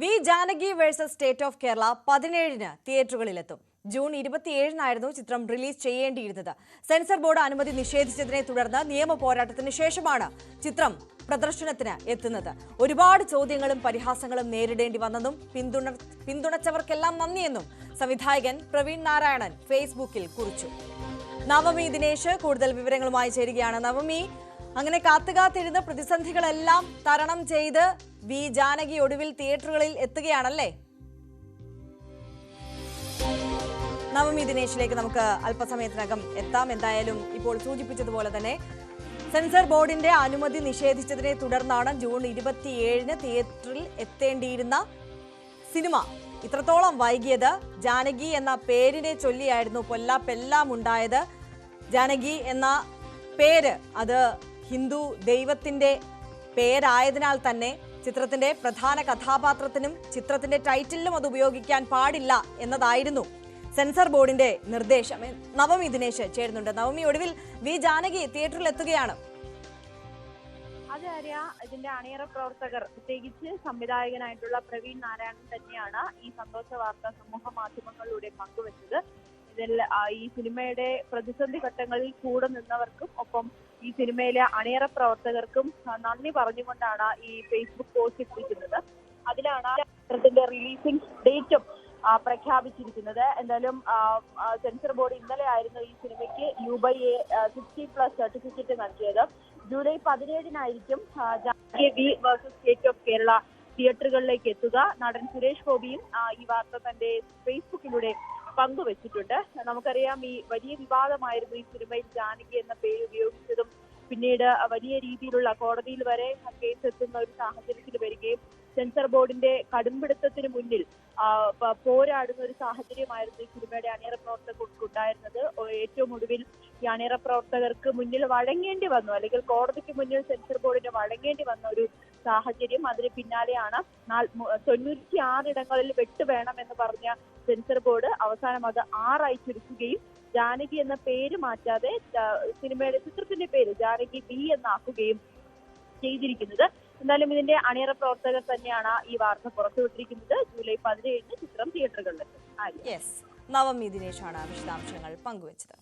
V Janaki versus state of Kerala പതിനേഴിന് തിയേറ്ററുകളിലെത്തും. June ഇരുപത്തിയേഴിനായിരുന്നു ചിത്രം റിലീസ് ചെയ്യേണ്ടിയിരുന്നത്. സെൻസർ ബോർഡ് അനുമതി നിഷേധിച്ചതിനെ തുടർന്ന് നിയമ പോരാട്ടത്തിന് ശേഷമാണ് ചിത്രം പ്രദർശനത്തിന് എത്തുന്നത്. ഒരുപാട് ചോദ്യങ്ങളും പരിഹാസങ്ങളും നേരിടേണ്ടി വന്നെന്നും പിന്തുണ പിന്തുണച്ചവർക്കെല്ലാം നന്ദിയെന്നും സംവിധായകൻ പ്രവീൺ നാരായണൻ ഫേസ്ബുക്കിൽ കുറിച്ചു. നവമി ദിനേശ് കൂടുതൽ വിവരങ്ങളുമായി ചേരുകയാണ്. നവമി അങ്ങനെ കാത്തുകാത്തിരുന്ന് പ്രതിസന്ധികളെല്ലാം തരണം ചെയ്ത് വി ജാനകി ഒടുവിൽ തിയേറ്ററുകളിൽ എത്തുകയാണല്ലേ? നവമി ദിനേശിലേക്ക് നമുക്ക് അല്പസമയത്തിനകം എത്താം. എന്തായാലും ഇപ്പോൾ സൂചിപ്പിച്ചതുപോലെ തന്നെ സെൻസർ ബോർഡിന്റെ അനുമതി നിഷേധിച്ചതിനെ തുടർന്നാണ് ജൂൺ ഇരുപത്തിയേഴിന് തിയേറ്ററിൽ എത്തേണ്ടിയിരുന്ന സിനിമ. ഇത്രത്തോളം വൈകിയത് ജാനകി എന്ന പേരിനെ ചൊല്ലിയായിരുന്നു പൊല്ലാപ്പെല്ലാം ഉണ്ടായത്. ജാനകി എന്ന പേര് അത് ഹിന്ദു ദൈവത്തിന്റെ പേരായതിനാൽ തന്നെ ചിത്രത്തിന്റെ പ്രധാന കഥാപാത്രത്തിനും ചിത്രത്തിന്റെ ടൈറ്റിലിലും അത് ഉപയോഗിക്കാൻ പാടില്ല എന്നതായിരുന്നു സെൻസർ ബോർഡിന്റെ നിർദ്ദേശം. നവമി ദിനേശ് ചേരുന്നുണ്ട്. നവമി ഒടുവിൽ വി ജാനകി തിയേറ്ററിൽ എത്തുകയാണ്. ആര്യ. ഇതിന്റെ അണിയറ പ്രവർത്തകർ പ്രത്യേകിച്ച് സംവിധായകനായിട്ടുള്ള പ്രവീൺ നാരായണൻ തന്നെയാണ് ഈ സന്തോഷ വാർത്ത സമൂഹ മാധ്യമങ്ങളിലൂടെ പങ്കുവച്ചത്. ഇതിൽ ഈ സിനിമയുടെ പ്രതിസന്ധി ഘട്ടങ്ങളിൽ കൂടെ നിന്നവർക്കും ഒപ്പം ഈ സിനിമയിലെ അണിയറ പ്രവർത്തകർക്കും നന്ദി പറഞ്ഞുകൊണ്ടാണ് ഈ ഫേസ്ബുക്ക് പോസ്റ്റ് ഇട്ടിരിക്കുന്നത്. അതിലാണ് ചിത്രത്തിന്റെ റിലീസിംഗ് ഡേറ്റും പ്രഖ്യാപിച്ചിരിക്കുന്നത്. എന്തായാലും സെൻസർ ബോർഡ് ഇന്നലെ ആയിരുന്നു ഈ സിനിമയ്ക്ക് U by A sixty plus certificate നൽകിയത്. ജൂലൈ പതിനേഴിനായിരിക്കും വേഴ്സസ് സ്റ്റേറ്റ് ഓഫ് കേരള തിയേറ്ററുകളിലേക്ക് എത്തുക. നടൻ സുരേഷ് ഗോപിയും ഈ വാർത്ത തന്റെ ഫേസ്ബുക്കിലൂടെ പങ്കുവച്ചിട്ടുണ്ട് നമുക്കറിയാം ഈ വലിയ വിവാദമായിരുന്നു ഈ സിനിമയിൽ ജാനകി എന്ന പേര് ഉപയോഗിച്ചതും പിന്നീട് വലിയ രീതിയിലുള്ള കോടതിയിൽ വരെ കേസ് എത്തുന്ന ഒരു സാഹചര്യത്തിൽ വരികയും സെൻസർ ബോർഡിന്റെ കടുംപിടുത്തത്തിന് മുന്നിൽ പോരാടുന്ന ഒരു സാഹചര്യമായിരുന്നു ഈ സിനിമയുടെ അണിയറ പ്രവർത്തകർക്ക് ഉണ്ടായിരുന്നത്. ഏറ്റവും ഒടുവിൽ ഈ അണിയറ പ്രവർത്തകർക്ക് മുന്നിൽ വഴങ്ങേണ്ടി വന്നു. അല്ലെങ്കിൽ കോടതിക്ക് മുന്നിൽ സെൻസർ ബോർഡിന് വഴങ്ങേണ്ടി വന്ന ഒരു സാഹചര്യം. അതിന് പിന്നാലെയാണ് തൊണ്ണൂറ്റി ആറിടങ്ങളിൽ എന്ന് പറഞ്ഞ സെൻസർ ബോർഡ് അവസാനം അത് ആറായി ചുരുക്കുകയും ജാനകി എന്ന പേര് മാറ്റാതെ സിനിമയുടെ ചിത്രത്തിന്റെ പേര് ജാനകി ബി എന്നാക്കുകയും ചെയ്തിരിക്കുന്നത്. എന്തായാലും ഇതിന്റെ അണിയറ പ്രവർത്തകർ തന്നെയാണ് ഈ വാർത്ത പുറത്തുവിട്ടിരിക്കുന്നത്. ജൂലൈ പതിനേഴിന് ചിത്രം തിയേറ്ററുകളിലെത്തും. നവമി ദിനേശാണ് വിശദാംശങ്ങൾ പങ്കുവച്ചത്.